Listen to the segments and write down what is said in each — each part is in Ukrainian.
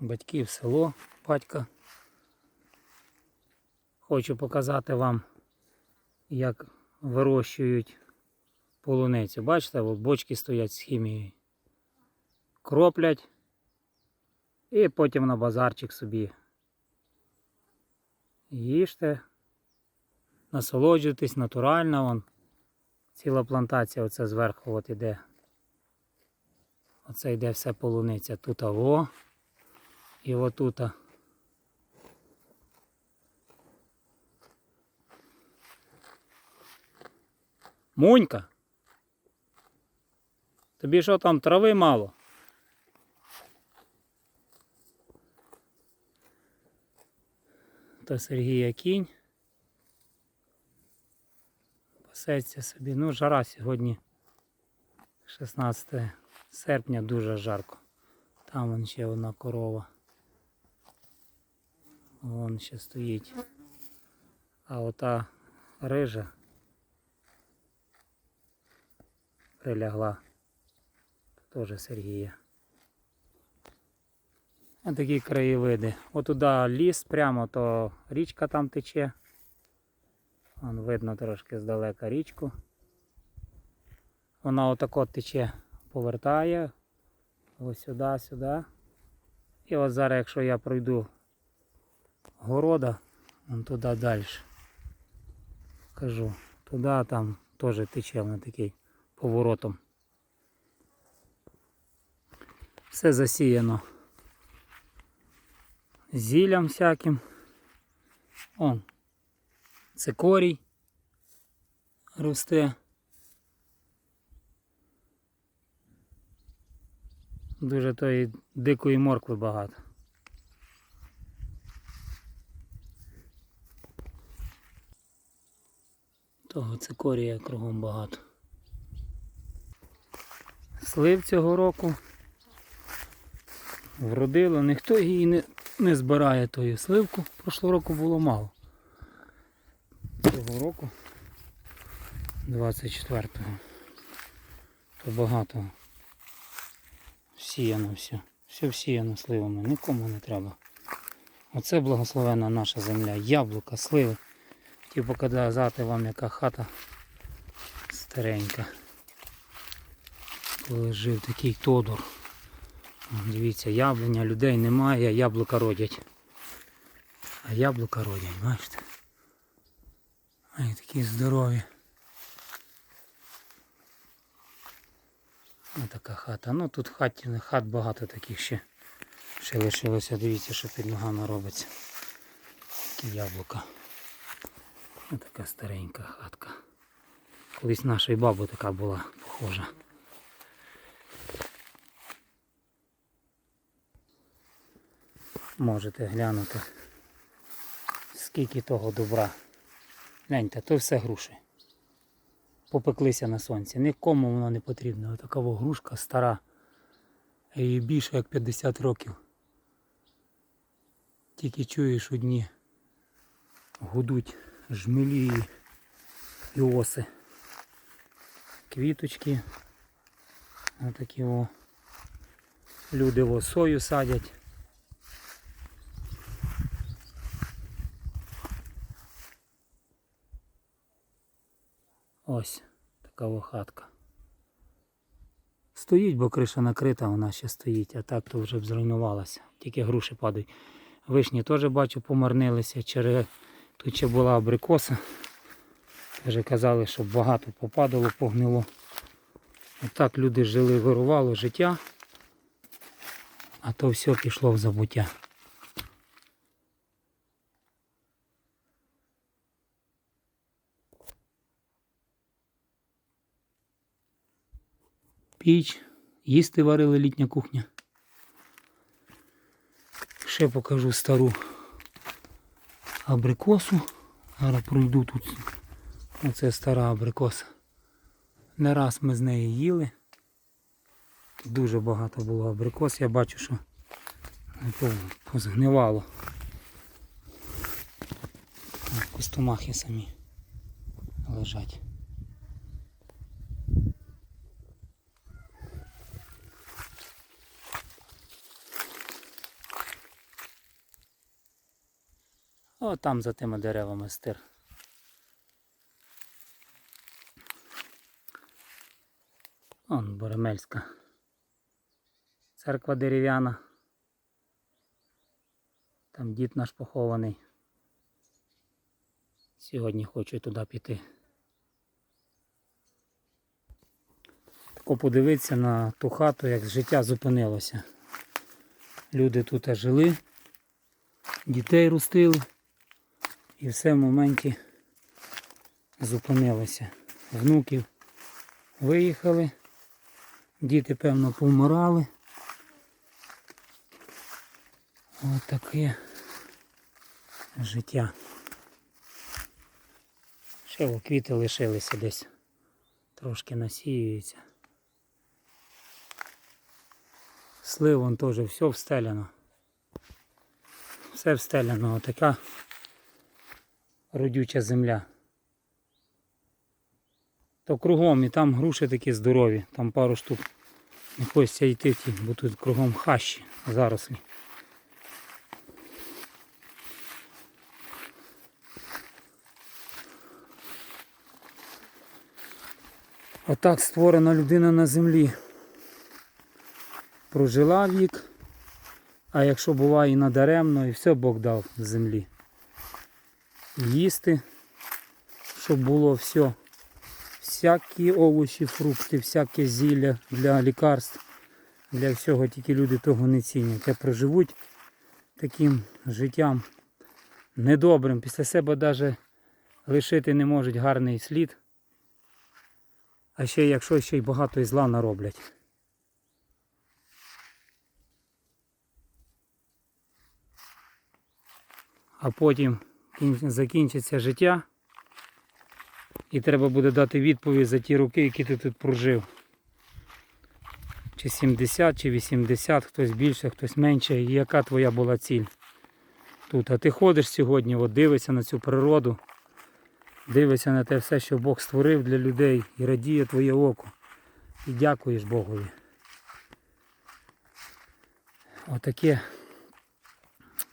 батьків село, батька. Хочу показати вам, як вирощують полуницю. Бачите, бочки стоять з хімією. Кроплять і потім на базарчик собі. Їжте, насолоджуйтесь натурально. Вон. Ціла плантація оце зверху от іде. Оце йде все полуниця. Тут аво і отута. Мунька. Тобі що там трави мало? То Сергія кінь. Пасеться собі. Ну, жара сьогодні 16 серпня дуже жарко. Там вон ще одна корова. Вон ще стоїть. А ота рижа прилягла. Теж Сергія. Ось такі краєвиди. Отуда ліс прямо, то річка там тече. Вон видно трошки здалека річку. Вона отако тече, повертає. Ось сюди, сюди. І от зараз, якщо я пройду города, вон туди далі. Кажу, туди там теж тече вона такий поворотом. Все засіяно зіллям всяким. Он, цикорій росте. Дуже тої дикої моркви багато. Того цикорія кругом багато. Слив цього року вродило, ніхто її не, не збирає тою сливку. Прошлого року було мало. Цього року 24-го. То багато всіяно все. Все всіяно сливами, нікому не треба. Оце благословенна наша земля. Яблука, сливи. Хотів показати вам яка хата старенька. Коли жив такий Тодор. Дивіться, яблуня, людей немає, яблука родять. А яблука родять, бачите? Ай, такі здорові. Ось така хата. Ну тут хат, хат багато таких ще. Ще лишилося, дивіться, що під ногами робиться. Такі яблука. Ось така старенька хатка. Колись нашої баби така була похожа. Можете глянути, скільки того добра. Гляньте, то все груші. Попеклися на сонці. Нікому воно не потрібно. Така грушка стара. Їй більше як 50 років. Тільки чуєш одні гудуть жмелі і оси. Квіточки. Отакі о. Люди восою садять. Ось така хатка. Стоїть, бо криша накрита, вона ще стоїть, а так то вже б зруйнувалася. Тільки груші падають. Вишні теж бачу помарнилися. Через... Тут ще була абрикоса. Вже казали, що багато попадало, погнило. Отак люди жили, вирувало життя, а то все пішло в забуття. Піч, їсти варили літня кухня. Ще покажу стару абрикосу. Зараз пройду тут. Оце стара абрикоса. Не раз ми з неї їли. Дуже багато було абрикос. Я бачу, що позгнивало. Костомахи самі лежать. О, там за тими деревами стир. Он Боремельська. Церква дерев'яна. Там дід наш похований. Сьогодні хочу туди піти. Тако подивитися на ту хату, як життя зупинилося. Люди тут жили, дітей ростили і все в моменті зупинилося. Внуків виїхали, діти, певно, повмирали. Ось таке життя. Ще квіти лишилися десь. Трошки насіюються. Слив теж все встеляно. Все встеляно. Отака родюча земля. То кругом і там груші такі здорові, там пару штук. Не хочеться йти, бо тут кругом хащі, зарослі. Отак створена людина на землі. Прожила вік, а якщо буває і надаремно, і все Бог дав з землі. Їсти, щоб було все. Всякі овочі, фрукти, всяке зілля для лікарств, для всього, тільки люди того не цінять. А проживуть таким життям недобрим. Після себе навіть лишити не можуть гарний слід. А ще якщо ще й багато і зла нароблять. А потім закінчиться життя. І треба буде дати відповідь за ті роки, які ти тут прожив. Чи 70, чи 80, хтось більше, хтось менше. І яка твоя була ціль тут. А ти ходиш сьогодні, от дивишся на цю природу, дивишся на те все, що Бог створив для людей і радіє твоє око. І дякуєш Богові. Отаке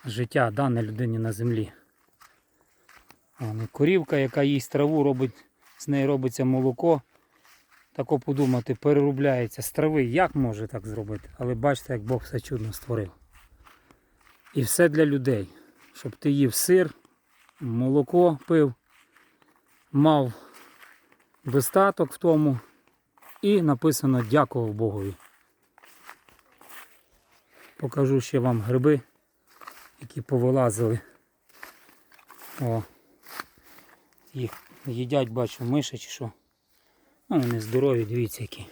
життя дане людині на землі. І корівка, яка їсть траву, робить, з неї робиться молоко. Тако подумати, переробляється з трави. Як може так зробити? Але бачите, як Бог все чудно створив. І все для людей. Щоб ти їв сир, молоко пив, мав достаток в тому. І написано дякував Богові. Покажу ще вам гриби, які повилазили. О, їх їдять, бачу, миші чи що. Ну, вони здорові, дивіться які.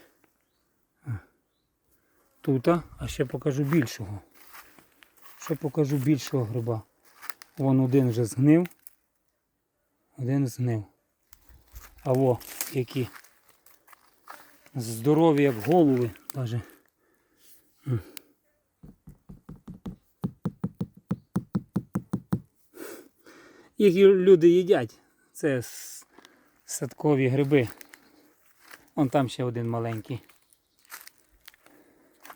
Тут, а ще покажу більшого. Ще покажу більшого гриба. Вон один вже згнив. Один згнив. А во, які здорові, як голови. М. Їх люди їдять. Це садкові гриби. Вон там ще один маленький.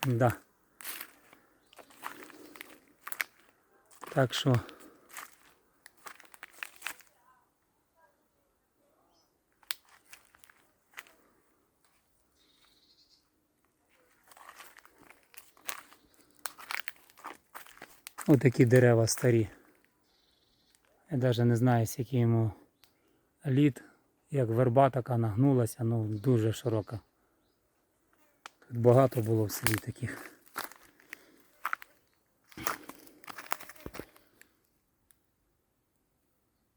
Да. Так що. Отакі дерева старі. Я навіть не знаю, скільки йому літ, як верба така нагнулася, ну дуже широка. Тут багато було в селі таких.